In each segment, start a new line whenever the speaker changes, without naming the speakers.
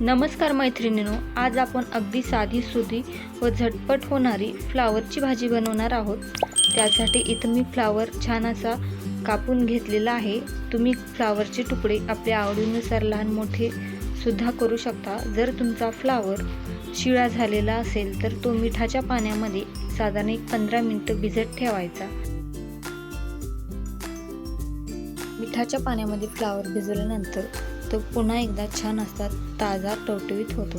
नमस्कार मैत्रिणींनो आज आपण अगदी साधी सुधी व झटपट होणारी फ्लावरची भाजी बनवणार आहोत. त्यासाठी इथं मी फ्लावर छान असा कापून घेतलेला आहे. तुम्ही फ्लावरचे तुकडे आपल्या आवडीनुसार लहान मोठे सुद्धा करू शकता. जर तुमचा फ्लावर शिळा झालेला असेल तर तो मिठाच्या पाण्यामध्ये साधारण एक पंधरा मिनटं भिजत ठेवायचा. मिठाच्या पाण्यामध्ये फ्लावर भिजवल्यानंतर तो पुन्हा एकदा छान असतात ताजा टवटवीत होतो.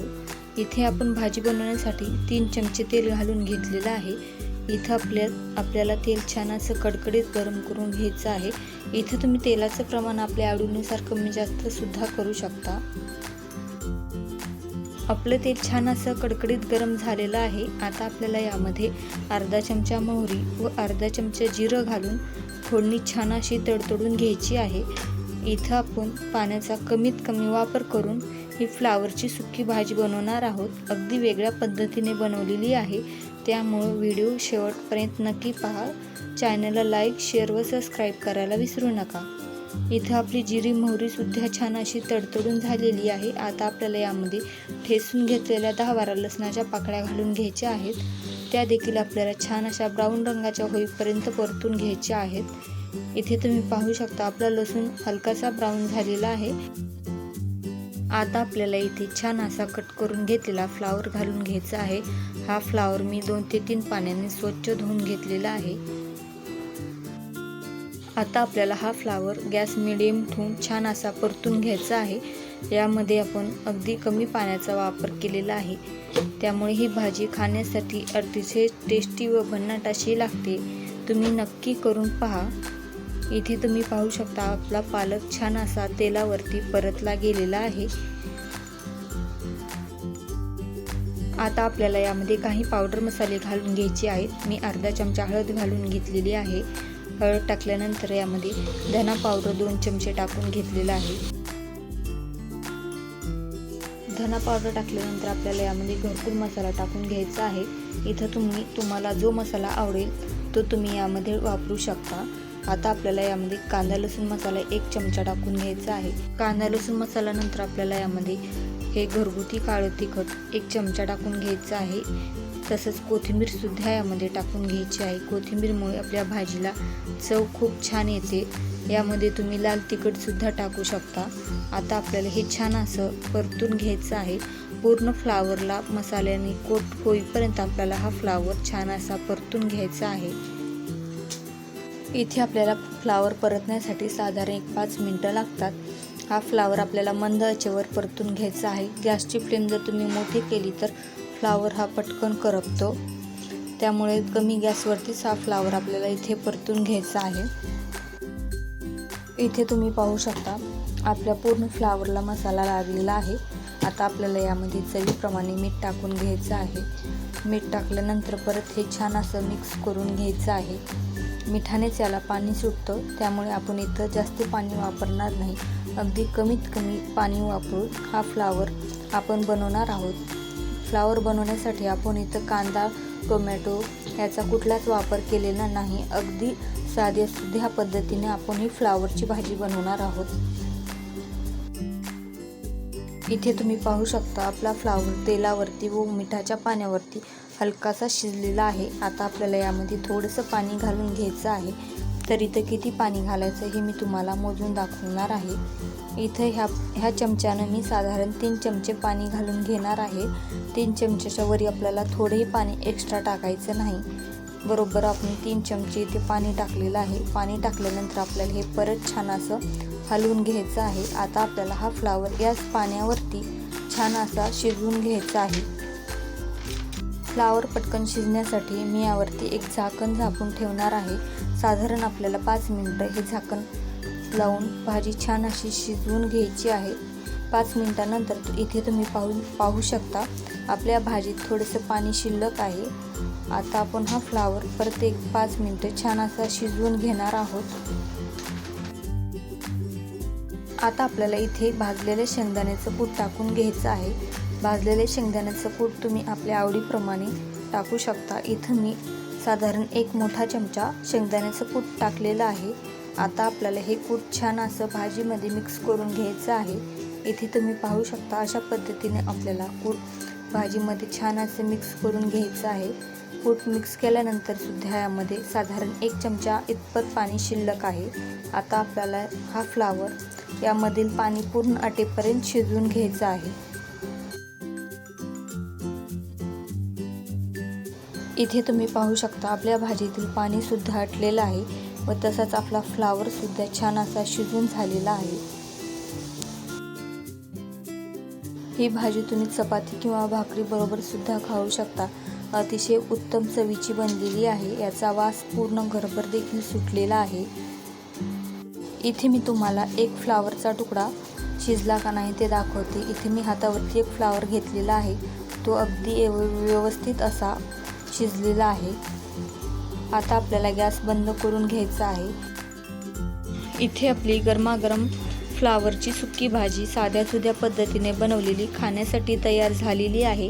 इथे आपण भाजी बनवण्यासाठी तीन चमचे तेल घालून घेतलेलं आहे. इथं आपल्या आपल्याला तेल छान असं कडकडीत गरम करून घ्यायचं आहे. इथं तुम्ही तेलाचं प्रमाण आपल्या आवडीनुसार कमी जास्त सुद्धा करू शकता. आपलं तेल छान असं कडकडीत गरम झालेलं आहे. आता आपल्याला यामध्ये अर्धा चमचा मोहरी व अर्धा चमचा जिरं घालून फोडणी छान अशी तडतडून घ्यायची आहे. इथं आपण पाण्याचा कमीत कमी वापर करून ही फ्लावरची सुकी भाजी बनवणार आहोत. अगदी वेगळ्या पद्धतीने बनवलेली आहे. त्यामुळं व्हिडिओ शेवटपर्यंत नक्की पहा. चॅनलला लाईक शेअर व सबस्क्राईब करायला विसरू नका. इथं आपली जिरी मोहरीसुद्धा छान अशी तडतडून झालेली आहे. आता आपल्याला यामध्ये ठेसून घेतलेल्या दहा बारा लसणाच्या पाकळ्या घालून घ्यायच्या आहेत. त्या देखील आपल्याला छान अशा ब्राऊन रंगाच्या होईपर्यंत परतून घ्यायच्या आहेत. इथे तुम्ही पाहू शकता आपला लसूण हलकासा ब्राऊन झालेला आहे. आता आपल्याला इथे छान असा कट करून घेतलेला फ्लावर घालून घ्यायचा आहे. हा फ्लावर मी दोन ते तीन पाण्याने स्वच्छ धुवून घेतलेला आहे. आता आपल्याला हा फ्लावर गॅस मिडियम ठेवून छान असा परतून घ्यायचा आहे. यामध्ये आपण अगदी कमी पाण्याचा वापर केलेला आहे. त्यामुळे ही भाजी खाण्यासाठी अतिशय टेस्टी व भन्नाट अशी लागते. तुम्ही नक्की करून पहा. इथे तुम्ही पाहू शकता आपला पालक छान असा तेलावरती परतला गेलेला आहे. आता आपल्याला यामध्ये काही पावडर मसाले घालून घ्यायचे आहेत. मी अर्धा चमचा हळद घालून घेतलेली आहे. हळद टाकल्यानंतर यामध्ये धना पावडर दोन चमचे टाकून घेतलेला आहे. धना पावडर टाकल्यानंतर आपल्याला यामध्ये घरकुल मसाला टाकून घ्यायचा आहे. इथं तुम्ही तुम्हाला जो मसाला आवडेल तो तुम्ही यामध्ये वापरू शकता. आता आपल्याला यामध्ये कांदा लसूण मसाला एक चमचा टाकून घ्यायचा आहे. कांदा लसूण मसाला नंतर आपल्याला यामध्ये हे घरगुती काळं तिखट एक चमचा टाकून घ्यायचं आहे. तसंच कोथिंबीरसुद्धा यामध्ये टाकून घ्यायची आहे. कोथिंबीरमुळे आपल्या भाजीला चव खूप छान येते. यामध्ये तुम्ही लाल तिखटसुद्धा टाकू शकता. आता आपल्याला हे छान असं परतून घ्यायचं आहे. पूर्ण फ्लावरला मसाल्याने कोट होईपर्यंत आपल्याला हा फ्लावर छान असा परतून घ्यायचा आहे. इथे आपल्याला फ्लावर परतण्यासाठी साधारण एक पाच मिनटं लागतात. हा फ्लावर आपल्याला मंद आचेवर परतून घ्यायचा आहे. गॅसची फ्लेम जर तुम्ही मोठी केली तर फ्लावर हा पटकन करपतो. त्यामुळे कमी गॅसवरतीच हा फ्लावर आपल्याला इथे परतून घ्यायचा आहे. इथे तुम्ही पाहू शकता आपल्या पूर्ण फ्लावरला मसाला लागलेला आहे. आता आपल्याला यामध्ये चवीप्रमाणे मीठ टाकून घ्यायचं आहे. मीठ टाकल्यानंतर परत हे छान असं मिक्स करून घ्यायचं आहे. मिठानेच याला पाणी सुटतं त्यामुळे आपण इथं जास्त पाणी वापरणार नाही. अगदी कमीत कमी पाणी वापरून हा फ्लावर आपण बनवणार आहोत. फ्लावर बनवण्यासाठी आपण इथं कांदा टोमॅटो याचा कुठलाच वापर केलेला नाही. अगदी साध्या सुध्या पद्धतीने आपण ही फ्लावरची भाजी बनवणार आहोत. इथे तुम्ही पाहू शकता आपला फ्लावर तेलावरती व मिठाच्या पाण्यावरती हलकासा शिजलेला आहे. आता आपल्याला यामध्ये थोडंसं पाणी घालून घ्यायचं आहे. तर इथं किती पाणी घालायचं हे मी तुम्हाला मोजून दाखवणार आहे. इथं ह्या ह्या चमच्यानं मी साधारण तीन चमचे पाणी घालून घेणार आहे. तीन चमच्याच्या वरी आपल्याला थोडेही पाणी एक्स्ट्रा टाकायचं नाही. बरोबर आपण तीन चमचे इथे पाणी टाकलेलं आहे. पाणी टाकल्यानंतर आपल्याला हे परत छान असं हलवून घ्यायचं आहे. आता आपल्याला हा फ्लावर याच पाण्यावरती छान असा शिजवून घ्यायचा आहे. फ्लावर पटकन शिजण्यासाठी मी यावरती एक झाकण झाकून ठेवणार आहे. साधारण आपल्याला पाच मिनटं हे झाकण लावून भाजी छान अशी शिजवून घ्यायची आहे. पाच मिनटानंतर इथे तुम्ही पाहू पाहू शकता. आपल्या भाजीत थोडंसं पाणी शिल्लक आहे. आता आपण हा फ्लावर परत एक पाच मिनटं छान असा शिजवून घेणार आहोत. आता आपल्याला इथे भाजलेले शेंगदाण्याचं कूट टाकून घ्यायचं आहे. भाजलेले शेंगदाण्याचं कूट तुम्ही आपल्या आवडीप्रमाणे टाकू शकता. इथं मी साधारण एक मोठा चमचा शेंगदाण्याचं कूट टाकलेलं आहे. आता आपल्याला हे कूट छान असं भाजीमध्ये मिक्स करून घ्यायचं आहे. इथे तुम्ही पाहू शकता अशा पद्धतीने आपल्याला कूट भाजीमध्ये छान असं मिक्स करून घ्यायचं आहे. कूट मिक्स केल्यानंतर सुद्धा यामध्ये साधारण एक चमचा इतपत पाणी शिल्लक आहे. आता आपल्याला हा फ्लावर यामधील पाणी पूर्ण आटेपर्यंत शिजवून घ्यायचं आहे. इथे तुम्ही पाहू शकता आपल्या भाजीतील पाणी सुद्धा आटलेलं आहे व तसाच आपला फ्लावर सुद्धा छान असा शिजून झालेला आहे. ही भाजी तुम्ही चपाती किंवा भाकरी बरोबर सुद्धा खाऊ शकता. अतिशय उत्तम चवीची बनलेली आहे. याचा वास पूर्ण घरभर देखील सुटलेला आहे. इथे मी तुम्हाला एक फ्लावरचा तुकडा शिजला का नाही ते दाखवते. इथे मी हातावरती एक फ्लावर घेतलेला आहे. तो अगदी व्यवस्थित असा शिजलेला आहे. आता आपल्याला गॅस बंद करून घ्यायचा आहे. इथे आपली गरमागरम फ्लावरची सुकी भाजी साध्या सुध्या पद्धतीने बनवलेली खाण्यासाठी तयार झालेली आहे.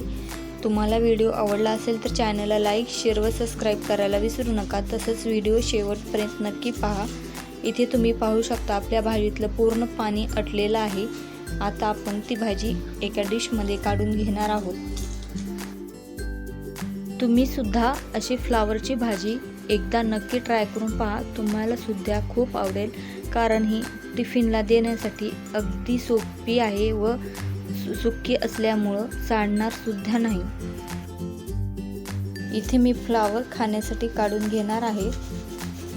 तुम्हाला व्हिडिओ आवडला असेल तर चॅनलला लाईक शेअर व सबस्क्राईब करायला विसरू नका. तसंच व्हिडिओ शेवटपर्यंत नक्की पहा. इथे तुम्ही पाहू शकता आपल्या भाजीतलं पूर्ण पाणी अटलेलं आहे. आता आपण ती भाजी एका डिशमध्ये काढून घेणार आहोत. तुम्ही सुद्धा अशी फ्लावरची भाजी एकदा नक्की ट्राय करून पहा. तुम्हाला सुद्धा खूप आवडेल कारण ही टिफिनला देण्यासाठी अगदी सोपी आहे व सु- सुकी असल्यामुळं सांडणार सुद्धा नाही. इथे मी फ्लावर खाण्यासाठी काढून घेणार आहे.